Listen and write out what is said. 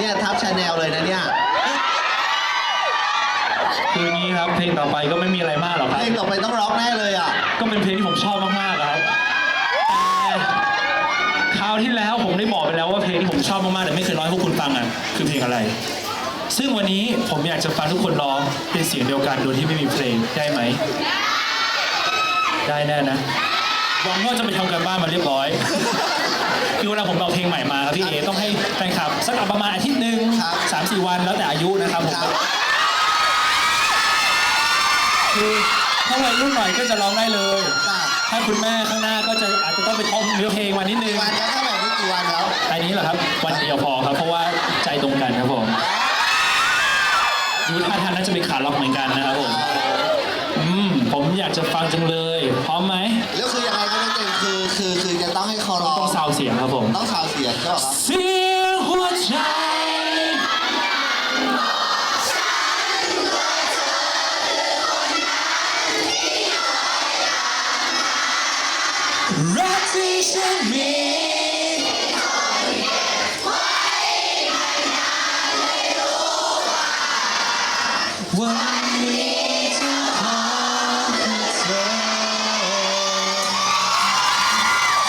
เนี่ยทับชาแนลเลยนะเนี่ยคืองี้ครับเพลงต่อไปก็ไม่มีอะไรมากหรอกครับเพลงต่อไปต้องร้องแน่เลยอะ ก็เป็นเพลงที่ผมชอบมากๆครับแต่คราวที่แล้วผมได้บอกไปแล้วว่าเพลงที่ผมชอบมากๆแต่ไม่เคยร้องให้พวกคุณฟังอะคือเพลงอะไร ซึ่งวันนี้ผมอยากจะฟังทุกคนร้องเป็นเสียงเดียวกันโดยที่ไม่มีเพลงได้ไหม ได้แน่นะหวังว่าจะไปทำกันบ้านมาเรียบร้อย คือเวลาผมเอาเพลงใหม่มาครับพี่เอต้องให้ ประมาณอาทิตย์หนึ่งครับ สามสี่วันแล้วแต่อายุนะครับผมครับคือถ้าวัยรุ่นหน่อยก็จะร้องได้เลยจ้ะถ้าคุณแม่ข้างหน้าก็จะอาจจะต้องไปท่องเนื้อเพลงมานิดนึง วันแล้วถ้าแบบนี้กี่วันแล้วอันนี้เหรอครับ วันเดียวพอครับ เพราะว่าใจตรงกันครับผมดูท่าทางน่าจะเป็นขาล็อกเหมือนกันนะครับผมอืมผมอยากจะฟังจังเลย พร้อมไหมแล้วคือยังไงก็ไม่เก่งคือคือคือจะต้องให้คอร้องต้องซาวเสียงครับผมต้องสาวเสียงใช่ไหมครับ เสี รักที่ฉันมี